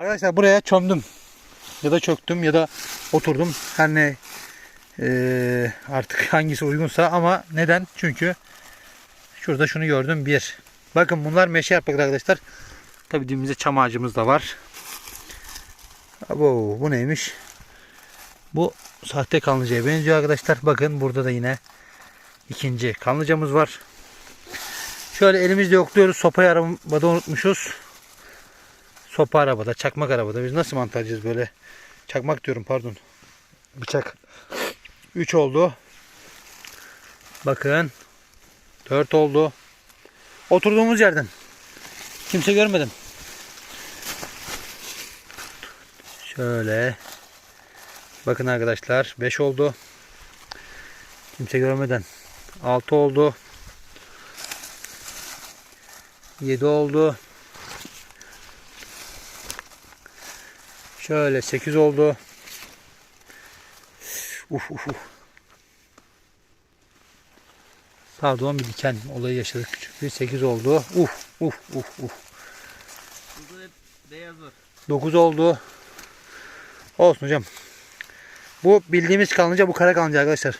Arkadaşlar buraya çömdüm. Ya da çöktüm ya da oturdum. Her ne eee, artık hangisi uygunsa ama neden? Çünkü şurada şunu gördüm. Bir. Bakın bunlar meşe yaprakları arkadaşlar. Tabi dibimizde çam ağacımız da var. Abo, bu neymiş? Bu sahte kanlıcaya benziyor arkadaşlar. Bakın burada da yine ikinci kanlıcamız var. Şöyle elimizle yokluyoruz. Sopayı arabada unutmuşuz. Sopa arabada, çakmak arabada. Biz nasıl mantarcıyız böyle? Çakmak diyorum pardon. Bıçak. 3 oldu. Bakın. 4 oldu. Oturduğumuz yerden. Kimse görmedim. Şöyle. Bakın arkadaşlar 5 oldu. Kimse görmeden. 6 oldu. 7 oldu. Şöyle 8 oldu. Uf uf uf. Pardon bir diken olayı yaşadık küçük bir 8 oldu. Uf uf uf uf. Beyaz var. 9 oldu. Olsun hocam. Bu bildiğimiz kalınca bu kara kalınca arkadaşlar.